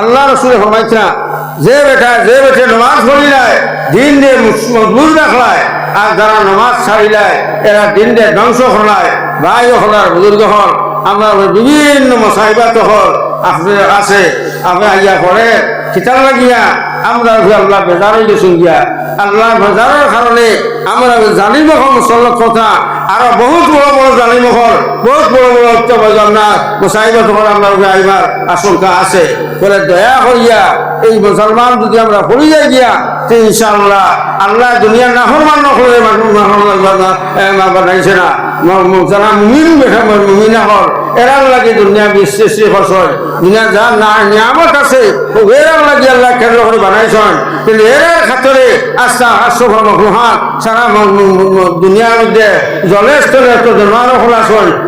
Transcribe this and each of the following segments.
আল্লাহ রসুলে ফরমাইছে যে বেটা, যে বেটে নমাজ পড়িলায় দিন দিয়ে মজবুত রাখলায়, আর যারা নমাজ ছাড়িলায় এরা দিন দিয়ে ধ্বংস হলায় ভাই হলার বুজুর্গ হল, আমরা বিভিন্ন মশাইবাত হল আপনার আছে আপনি আইয়া পড়ে কিতাব লাগিয়া আমরা আল্লাহ বেজার গেছুন গিয়া আল্লাহ বেজারের কারণে আমরা জানিব মুসল্লত কথা, আরও বহুত বড় বড় জালিম হল বহুত বড় বড় অত্যাচার না মুসাইবত হল আমরা আইবার আশঙ্কা আছে। বলে দয়া হইয়া এই মুসলমান যদি আমরা যাই গিয়া ইনশাআল্লাহ আল্লাহ দুনিয়া নাহরমান নকলে মানুষ বানাইছে না। যারা মুমিন মুমিনা হল এরার লাগে দুনিয়া বিশ্বেষী ফসল দুনিয়া যা না নিয়ামত আছে এরার লাগে আল্লাহ কেন্দ্র করে বানাইছেন। কিন্তু এরার ক্ষেত্রে আস্থা আশ্রফ মহান সারা দুনিয়ার মধ্যে জলের স্থলে এত জন্মার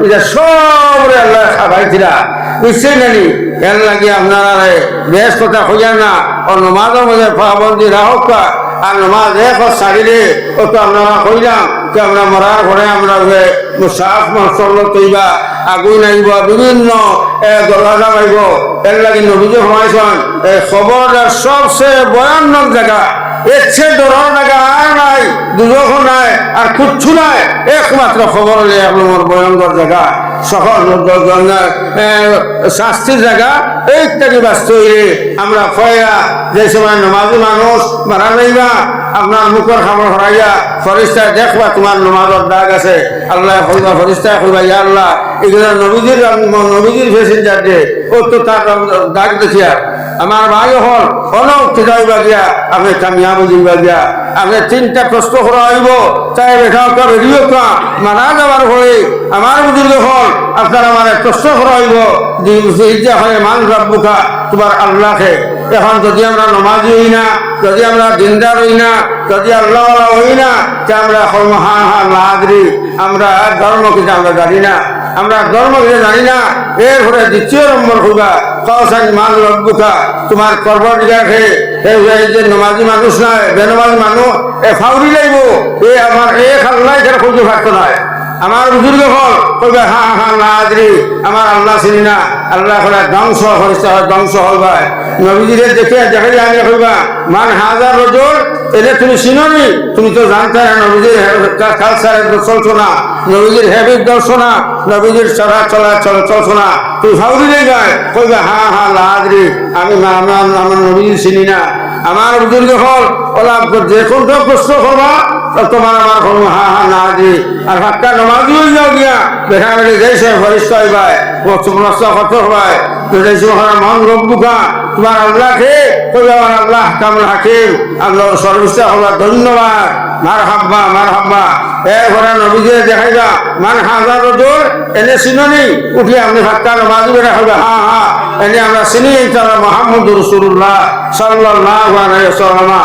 এটা সবরে আল্লাহ খাবাইছিলা নানি? লাগে আপনারা বেশ কথা খুঁজে না ও নমাজের মধ্যে পাবন্দি রাহক আর নমাজ এক সারিলে ও তো আপনারা কইলাম। যে আমরা, মরার ঘরে আমরা সাফ মসল তৈবা আগুন আইব বিভিন্ন দরজা পাইব এর লাগে নবীজ সমাইছন। খবরদার সবচেয়ে ভয়ানক জায়গা। চেয়ে ডরার জায়গা আর নাই দুজখ নাই, আর কুচ্ছু নাই। একমাত্র খবর হলে আপনার ভয়ঙ্কর জায়গা। সকল শাস্তির জায়গা। এই থেকে ব্যস্ত হইলে আমরা ফয়া, যে সময় নমাজি মানুষ মারা যাইবা আপনার মুখের খাবার হরাইয়া ফরিস্তায় দেখবা তোমার নমাজের দাগ আছে। আল্লাহ কইবা ফরিস্তায় কইবা ইয়া আল্লাহ এগুলো নবীজির নবীজির প্যাসেঞ্জার যে ও তো তার দাগ দেখিয়া। আমার ভাই হল অনেক যাইবা গিয়া আপনি কামিয়াব যাইবা গিয়া তিনটা প্রশ্ন করা হইব তাই বেঠা রেডিও কা মারা যাবার পরে আমার বুজুর্গ হল আপনার আমার প্রশ্ন করা হইব যে হয় মান রব্বুকা তোমার আল্লাহকে এখন যদি আমরা নমাজি হই না, যদি আমরা দিনদার হই না, যদি আল্লাহ হই না, তা আমরা হা হা নাগরি আমরা ধর্ম কিছু আমরা জানি না, আমরা ধর্ম কিছু জানি না, এর ঘরে দ্বিতীয় নম্বর হইবা কৌশান মান রব্বুকা, তোমার কর্মদিগাকে এই যে নমাজি মানুষ নয় বেনমাজি মানুষ, এ ফাউরি লাগব এ আমার এ খাল্লাই এখানে খুঁজে থাকতো নয় আমার বুজুর্গ হল, কইবে হা হা না আমার আল্লাহ চিনি না। আল্লাহ ধ্বংস হয়েছে ধ্বংস ভাই। নবীজিরে দেখে দেখে আমি কইবা মান হাজার রজল? এলে তুমি চিনি তুমি তো জানতে নবীজির কালচারে চলছো নবীজির দর্শো না নবীজির চলা চলা চল চলছো না। ভাউরি নেই গায়। কইবে, হা হা না আদরি আমি আমার আমার নবীজি চিনি না। আমার বুজুর্গ হল, ওলা যে কোনটা প্রশ্ন করবা তোমার আমার না দি আর হাক্কা নমাজি যাও গিয়া, দেখা গেলে ফরিস্ত নষ্ট কত রব্বুকা, তোমার ধন্যবাদ। মার হাব্বা মার হাব্বা এরপরে নবীজে দেখাইবা, মান হাজার রজুর এনে চিননি উঠি আপনি হাক্কা নমাজি বেড়া হবে হা হা, এনে আমরা চিনি তারা মোহাম্মদ রসুল্লাহ সাল্লাহ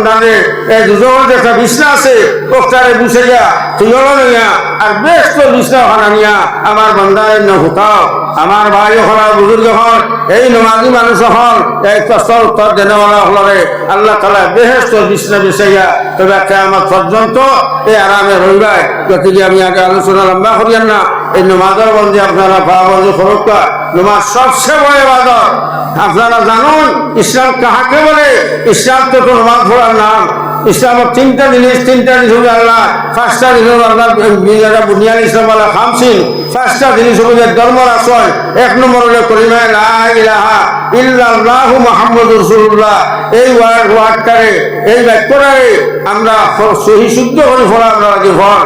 আমার একটা বিছনা আছে নিয়া, আর বেশ তো বিছনা নিয়া আমার আমার ভাই বুজুর্গ এই নমাজি মানুষ উত্তর দেনেওয়ালা হলরে আল্লাহ তালা বেহেস্ত বিছনা বিছাইয়া তবে কেমন পর্যন্ত এই আরামে রইবাই। গতিকে আমি আগে আলোচনা লম্বা করিয়ান না, এই নমাজের বন্ধে আপনারা খরকা নমাজ সবচেয়ে বড় ইবাদত। আপনারা জানুন, ইসলাম কাহাকে বলে? ইসলাম তো তো নমাজ পড়ার নাম। ইসলামের তিনটা জিনিস তিনটা জিনিস হবে আল্লাহ। পাঁচটা জিনিস আল্লাহ বুনিয়াদ ইসলাম আল্লাহ খামসিন। পাঁচটা জিনিস হবে যে ধর্ম রাসল এক নম্বর হলে করিমা ইলাহা ইল্লাল্লাহু মুহাম্মাদুর রাসূলুল্লাহ। এই ওয়ার্ড, ওয়ার্ডটারে, এই বাক্যটারে আমরা সহি শুদ্ধ করে ফলা আমরা লাগে ফল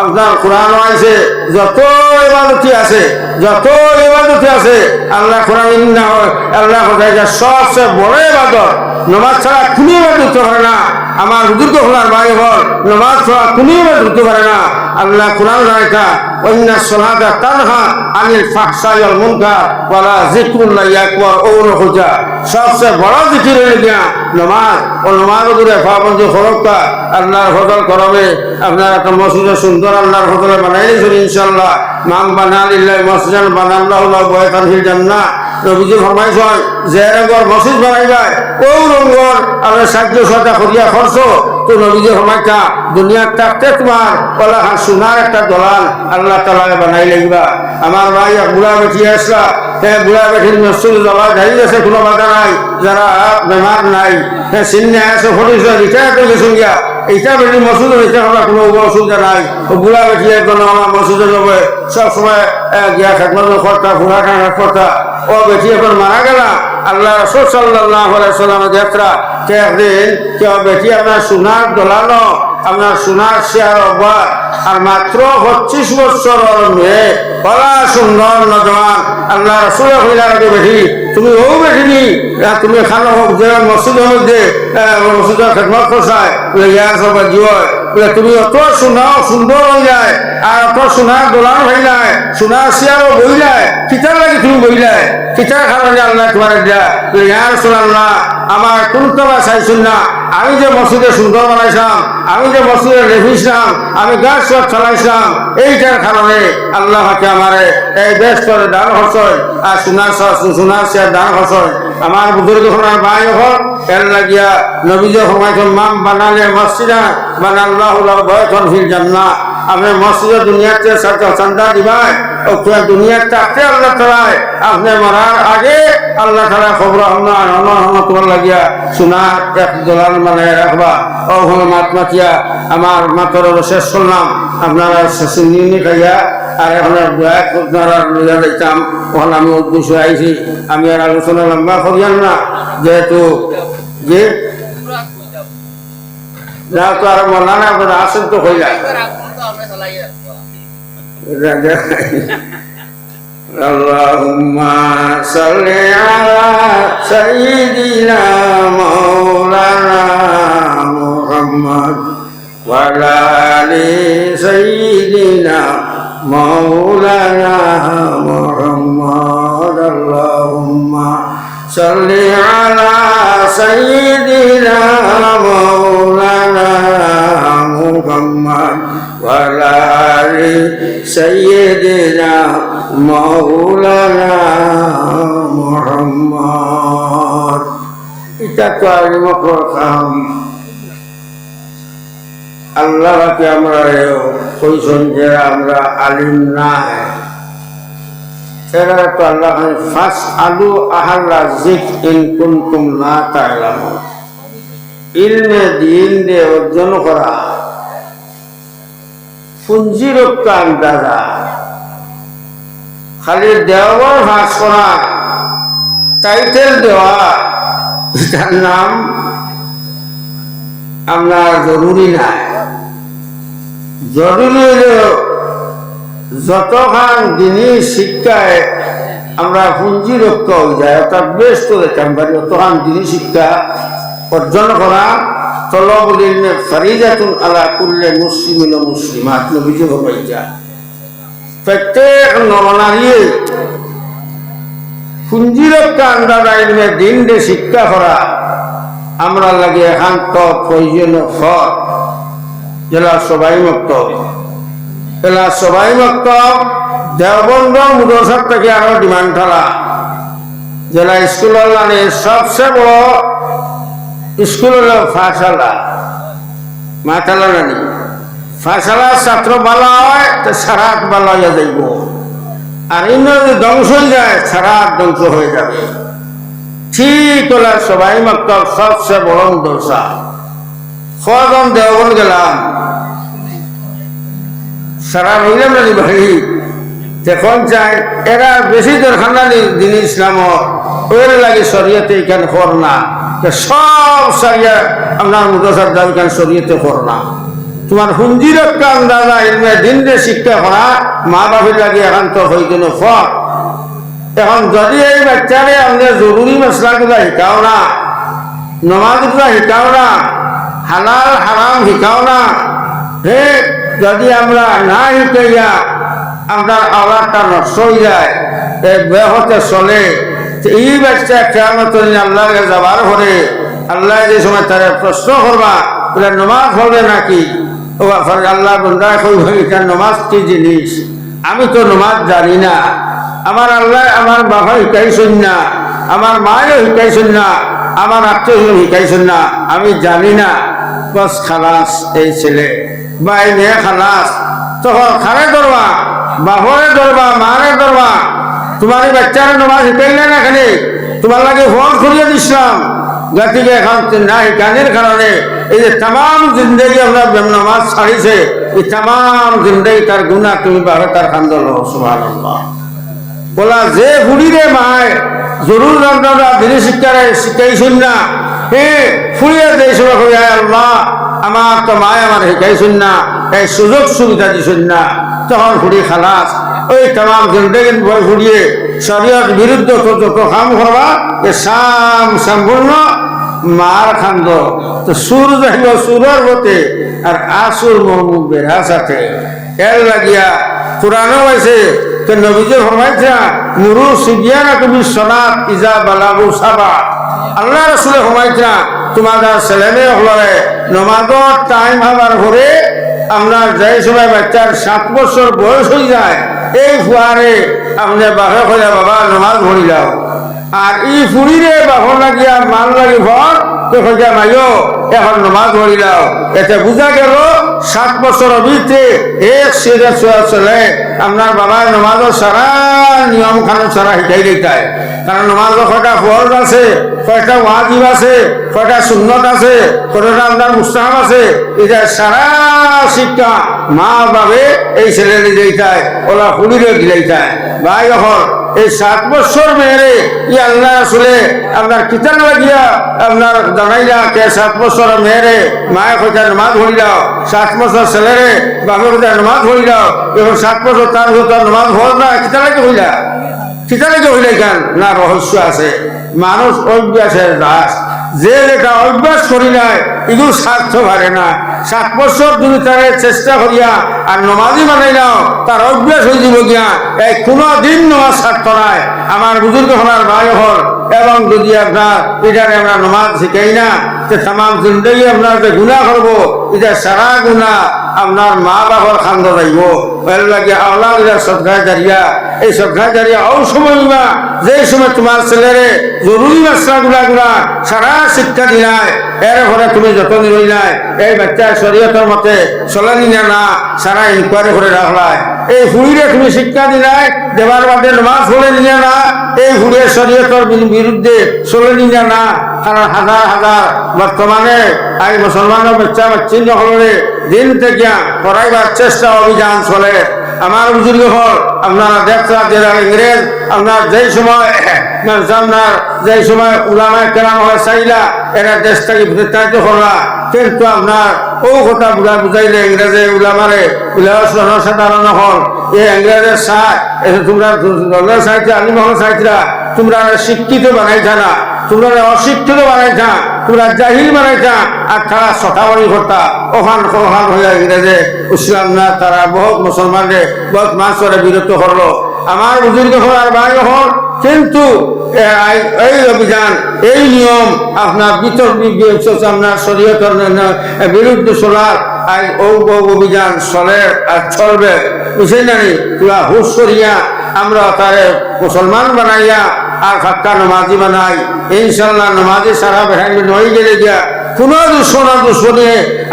আপনার কোরআন আছে যত এবাদতি আছে, যত এবাদতি আছে, আল্লাহ কোরআন ইন্না আল্লাহ কোথায় সবচেয়ে বড় এবাদত নমাজ ছাড়া কোনো এবাদত হয় না। আমার বুজুর্গ হলার ভাই হল নমাজ পড়া কোনোই ধরতে পারে না। আল্লাহ কোরআন রায়কা অন্য সলাটা তানহা আনিল ফাহসাই আল মুনকার ওয়ালা যিকরুল্লাহ আকবার ওর খুজা সবচেয়ে বড় জিকির হয়ে গিয়া নমাজ। ও নমাজ দূরে ফাবন্দ ফরক্কা, আল্লাহর ফজল করবে। আপনার একটা মসজিদে সুন্দর আল্লাহর ফজলে বানাই দিয়েছেন ইনশাল্লাহ মাম বানালিল্লাহ মসজিদান বানাল্লাহ বয়কান ফিল জান্নাহ। নবীজি ফরমাইছেন যে রঙর মসজিদ বানাইবাই ও রঙর আপনার সাহায্য সহায়তা করিয়া খরচ তো নবীজি ফরমাইতা দুনিয়ার থাকতে তোমার কলা হার সোনার একটা দলাল আল্লাহ তালা বানাই লাগিবা। আমার ভাই বুড়া বেটি আসলা হ্যাঁ বুড়া বেটির মসজিদ দলা ধারি আছে, কোনো বাধা নাই, যারা বেমার নাই হ্যাঁ চিন্নে আছে ফটিস রিটায়ার করে গেছেন গিয়া। এইটা বেশি মসজিদ হয়েছে, আমরা কোনো অসুবিধা নাই বুড়া বেশি একজন আমার মসজিদে যাবে। সবসময় গিয়া খেদমত খরচা ঘোরা খানা খরচা ও বেশি এখন মারা গেল। আল্লাহ রসুল সাল্লাহ সাল্লামের যাত্রা। কে একদিন কেউ বেশি আপনার সোনার আপনার সোনার শেয়ার অভ্যাস আর মাত্র পঁচিশ বছর মেয়ে কলা সুন্দর নজওয়ান। আল্লাহ রসুল হইলার বেটি, তুমি ও বেশি নি, তুমি খানো মসজিদের মধ্যে মসজিদের খেদমত করছায় বলে ইয়া সব জিও তুমি অত সোনা সুন্দর হয়ে যায় আর অত সোনার দোলান হয়ে যায় সোনার শেয়ারও বই যায় কিতার লাগে তুমি বই যায় কিতার কারণে আল্লাহ তোমার দিয়া বলে, ইয়া রসুল্লাহ আমার কোন তোমার চাইছুন না? আমি যে মসজিদে সুন্দর বানাইছিলাম, আমি যে মসজিদে রেফিছিলাম আমি গাছ সব চালাইছিলাম এইটার কারণে আল্লাহ হাতে আমারে এই করে দান হসয় আর সোনার সোনার শেয়ার দান হসয় আমার বুধুর যখন ভাই হল, এর লাগিয়া নবীজ সময়খন মাম বানালে মসজিদা বানাল্লাহ বয়খন ফিল জান্না আপনি মসজিদে দুনিয়াতে চান্দা দিবাই ও পুরা দুনিয়ার থাকতে আল্লাহ তালায় আপনি মরার আগে আল্লাহ তালা খবর হন হন হন তোমার লাগিয়া সোনার এক দোলান মানে রাখবা। ও হল মাত মাতিয়া, আমার মাতর শেষ করলাম আপনারা চিনি খাইয়া আর এখন দয়া আপনারা লইয়া যাইতাম ওখানে আমি উদ্দেশ্য আইছি আমি আর আলোচনা লম্বা করিয়ান না যেহেতু যে না তো আর মনে না আপনারা আসেন তো হয়ে যায় اللهم صل على سيدنا مولانا محمد وعلى آل سيدنا مولانا محمد اللهم صل على سيدنا مولانا محمد وعلى آل سيدنا مولانا محمد এটা তো আমি মকরখাম আল্লাহকে আমরা কইছেন যে আমরা আলিম সেটা তো আল্লাহ ফাস আলু আহাল্লা জিক ইন কুনতুম না তাইলাম ইলমে দিন দিয়ে অর্জন করা। পুঞ্জিরক্ত আন্দাজা। খালি দেওয়ার ভাস করা। টাইটেল দেওয়া। এটার নাম আপনার জরুরি নাই। জরুরি যতখান জিনিস শিক্ষায় আমরা পুঞ্জি রক্ত হয়ে যায়, অর্থাৎ বেশ পারি জিনিস শিক্ষা অর্জন করা ফারিজাতুন আলা কুল্লে মুসলিমিন মুসলিমাত নবীজি হবাইজা প্রত্যেক নরনারী পুঞ্জিরক্ত আন্দাজ ইলমে দিন শিক্ষা করা, আমরা লাগে একান্ত প্রয়োজনীয় ফল। জেলা সবাই মুক্ত। জেলা সবাই মুক্ত, দেওবন্দ মুদরসার থেকে আরও ডিমান্ড থালা জেলা স্কুলের মানে সবচেয়ে বড় স্কুল হলো ফাঁসালা। মাথালা নানি ফাঁসালা ছাত্র ভালো হয়, তো সারাত ভালো হয়ে যাইব। আর যদি ধ্বংস হয়ে যায়, সারাত ধ্বংস হয়ে যাবে। ঠিক হলে সবাই মাত্র সবচেয়ে বড় দোষা কজন দেওবন গেলাম? সারা রইলাম নানি ভাই? দেখুন চাই, এরা বেশি দরকার না দিন ইসলাম ওর লাগে শরীয়তে এখানে কর না? সব সারিয়া আপনার মুদসার দাবি কেন শরীয়তে কর না? তোমার হুঞ্জির একটা আন্দাজা ইলমে দিন যে শিক্ষা করা মা বাপের লাগে এখন তো হইতে ফর এখন যদি এই বাচ্চারে আমাদের জরুরি মশলাগুলো শিকাও না, নমাজগুলো শিকাও না, হালাল, হারাম শিখাও না, হে যদি আমরা না শিখাইয়া আপনার আওলাদটা নষ্ট হয়ে যায় এ ব্যাহতে চলে এই বাচ্চা কেমন আল্লাহ যাবার পরে আল্লাহ যে সময় তারা প্রশ্ন করবা, বলে, নমাজ হবে নাকি? ও আল্লাহ বন্ধা নমাজ কি জিনিস? আমি তো নমাজ জানি না। আমার আল্লাহ, আমার বাবা শিকাইছেন না, আমার মায়ও শিকাইছেন না, আমার আত্মীয় শিকাইছেন না, আমি জানি না। বস খালাস, এই ছেলে। এই মেয়ে খালাস। তখন খারে ধরবা বাপরে ধরবা মারে ধরবা। তোমার এই বাচ্চারা নমাজ শিখাইলে না খালি? তোমার লাগে ফোন করিয়ে দিছিলাম। গতিকে এখন না শিকানির কারণে এই যে তাম জিন্দগি আপনার নামাজ ছাড়িছে, এই তাম জিন্দগি তার গুণা তুমি বাহে তার খান্দল সুভান বলা যে ফুড়িরে মায়, জরুর আপনারা দিনে শিক্ষারে শিখাইছেন না। হে ফুড়িয়ে দেয় সময় করে আল্লাহ, আমার তো মায় আমার শিখাইছেন না এই সুযোগ সুবিধা দিছেন না তখন ফুড়ি খালাস, ওই তাম জিন্দগি ভয় ফুড়িয়ে শরীয়ত বিরুদ্ধ যত কাম করবা, এ সাম সম্পূর্ণ মার খান্দ। তো সুর যাইব সুরের মতে আর আসুর মর্মু বেড়া সাথে এর লাগিয়া কোরআনও আছে, তো নবীজে ফরমাইছে মুরু সিবিয়ানা তুমি সনাত ইজা বালাবু সাবা আল্লাহ রসুলে ফরমাইছে তোমাদের ছেলে মেয়ে হলে নমাজর টাইম হবার পরে আপনার যে সময় বাচ্চার সাত বছর বয়স হয়ে যায়, এই ফুয়ারে আপনি বাঘে খোঁজা বাবা নমাজ ভরি যাও। আর ই ফুরিরে বাপর লাগিয়া মান লাগি ভর কইয়া মাইও এখন নমাজ ভরি যাও এতে বুঝা গেল, সাত বছর অভিতে এক সিরে চোয়া চলে। আপনার বাবা নমাজের সারা নিয়ম খানো সারা শিকাই দিতায় কারণ নমাজের কয়টা ফরজ আছে, কয়টা ওয়াজিব আছে, কয়টা সুন্নত আছে, কয়টা আপনার মুস্তাহাব আছে, এটা সারা শিক্ষা মা বাবে এই ছেলে দিইতায় ওলা ফুলিরে দিলাইতায় ভাই এখন এই সাত বছর মেয়েরে আল্লাহ আসলে আপনার কিতাব লাগিয়া আপনার জানাইলা কে সাত বছর মেয়েরে মায়ে হইতে নামাজ হই যাও সাত বছর ছেলেরে বাপে কইতা নামাজ হই যাও এবং সাত বছর তার তার নামাজ হল না কিতা লাগে হইলা। কিতা লাগে হইলে কেন? না, রহস্য আছে। মানুষ অভ্যাসের দাস। যে যেটা অভ্যাস করি নাই, এগুলো স্বার্থ ভারে না। সাত বছর তুমি তার চেষ্টা করিয়া আর নমাজি বানাই নাও, তার অভ্যাস হয়ে যাব গিয়া, এই কোনো দিন নমাজ স্বার্থ নাই। আমার বুজুর্গ হলার ভাই হল, এবং যদি আপনার এটারে আমরা নমাজ শিখাই না যে জিন্দগি আপনার গুণা করব, এটা সারা গুণা আপনার মা বাবার খান্দ যাইব। লাগে এই সময় শিক্ষা তুমি যত্ন রইলাই এই বাচ্চা মতে চলানি না সারা ইনকোয়ারি করে রাখলাই এই হুড়িরে তুমি শিক্ষা দিলাই দেবার বাদে নমাজ পড়ে নিয়ে না, এই হুড়ে শরীয়তের বিরুদ্ধে চলে নিয়ে না হাজার হাজার বর্তমানে আই মুসলমানের বাচ্চা বাচ্চি সকলে দিন থেকে পড়াইবার চেষ্টা অভিযান চলে। আমার বুজুর্গ হল, আপনারা দেখছেন যে ইংরেজ, আপনার যেই সময় আপনার যেই সময় উলামায় কেরাম হয় চাইলা এরা দেশটাকে বিস্তারিত করলা কিন্তু আপনার ও কথা বুঝা বুঝাইলে ইংরেজে উলামারে জনসাধারণ হল। এই ইংরেজের সাথ তোমরা সাহিত্য আলিমহল সাহিত্যরা তোমরা শিক্ষিত বানাইছা না। তোমরা অশিক্ষিত বানাইছা, তোমরা জাহিল বানাইছা, আর তারা সঠাবাড়ি করতা। ওখান ওখান হয়ে ইংরেজে ইসলাম না, তারা বহুত মুসলমানরে বহুত মাসরে বিরত করল। আমার বুজুর্গ হল আর ভাই হল কিন্তু এই অভিযান, এই নিয়ম আপনার বিতর আপনার শরীয়তের বিরুদ্ধে চলার আই ও অভিযান চলে আর চলবে। বুঝে জানি তোরা হুশ করিয়া আমরা তারে মুসলমান বানাইয়া আর ফাক্কা নমাজি বানাই ইনশাল্লাহ নমাজি সারা বেহাইন নই গেলে গিয়া কোনো দুশ্মন আর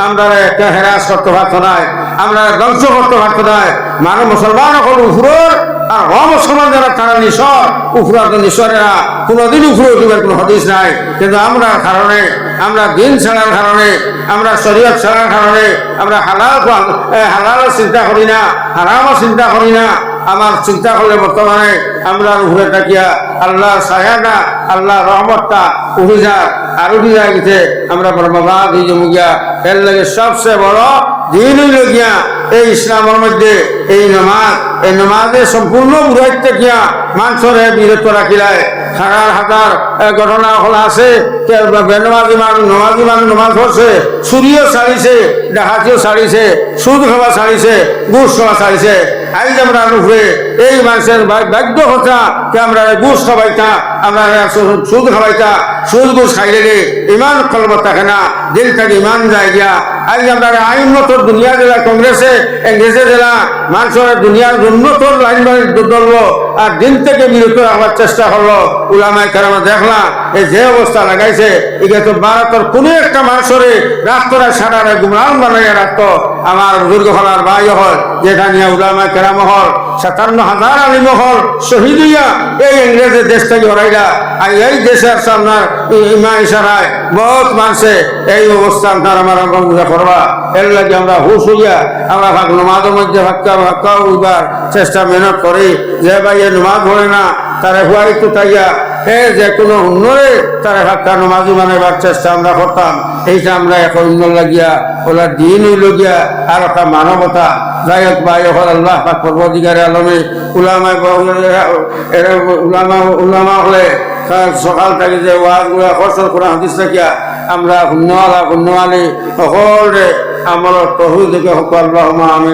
আমরা একটা হেরাস করতে পারতো নাই আমরা ধ্বংস করতে পারতো নাই মানে মুসলমান হল উফুরর, আর অমুসলমান যারা তারা নিঃস্বর উফুরা তো নিঃস্বরেরা কোনোদিন উফুরে উঠিবার কোনো হদিস নাই। কিন্তু আমরা কারণে, আমরা দিন ছাড়ার কারণে, আমরা শরীয়ত ছাড়ার কারণে, আমরা হালাল হালাল চিন্তা করি না, হারামও চিন্তা করি না। আমার চিন্তা করলে বর্তমানে আমরা উপরে তাকিয়া আল্লাহ সাহানা আল্লাহ রহমতটা উঠে যায় আর উঠে যায় গেছে। আমরা বর্মবাদ হয়ে গিয়া এর লাগে সবচেয়ে বড় দিন গিয়া এই ইসলামের মধ্যে এই নমাজ, এই নমাজে সম্পূর্ণ বুড়াইতে গিয়া মানুষের বিরত রাখিলায়। হাজার হাজার ঘটনা হল আছে বেনমাজি মানুষ নমাজি মানুষ নমাজ পড়ছে চুরিও ছাড়িছে, ডাকাতিও ছাড়িছে সুদ খাওয়া ছাড়িছে ঘুষ খাওয়া ছাড়িছে। हाय जमरान हुए এই মানুষের ভাগ্য কথা যে আমরা ঘুষ খাবাইতা আমরা সুদ খাবাইতা সুদ ঘুষ খাইলে রে ইমান কলব থাকে না, দিল থেকে ইমান যায় গিয়া। আজ আমরা আইন মতো দুনিয়া জেলা, কংগ্রেসে, ইংরেজে জেলা, মানুষের দুনিয়ার উন্নত লাইন ধরলো আর দিন থেকে বিরত রাখার চেষ্টা করল। উলামায় কেরামা দেখলাম এই যে অবস্থা লাগাইছে এটা তো ভারতের কোনো একটা মানুষের রাত্রে সারারে গুমরান বানাইয়া রাখতো। আমার বুজুর্গ হলার ভাই হল যেটা নিয়ে উলামায় কেরাম হল সাতান্ন হাজার আলিম হল শহীদ হইয়া এই ইংরেজের দেশ থেকে হরাইলা আর এই দেশের সামনার ইমা ইশারায় বহুত মানুষে এই অবস্থা আপনার আমার আমরা বুঝা করবা। এর লাগে আমরা হুশ হইয়া আমরা ভাগ নমাজের মধ্যে ভাক্কা ভাক্কা উইবার চেষ্টা মেহনত করি। যে ভাই নমাজ পড়ে না, তারে হুয়াই তো তাইয়া এ যে কোনো হুন্নরে তারে ভাক্কা নমাজি বানাইবার চেষ্টা আমরা করতাম। এইটা আমরা এখন অন্য লাগিয়া ওলা দিন হইল গিয়া, আর একটা মানবতা। যাই হোক ভাই হল আল্লাহ পাক পর্বদিগারে আলমে উলামায় এরা উলামা উলামা হলে সকাল থেকে যে ওয়াজগুলা খরচর করা হাদিস থাকিয়া, আমরা হুন্নওয়ালা, হুন্নওয়ালি সকলে আমার তহু দেখে সকল আমি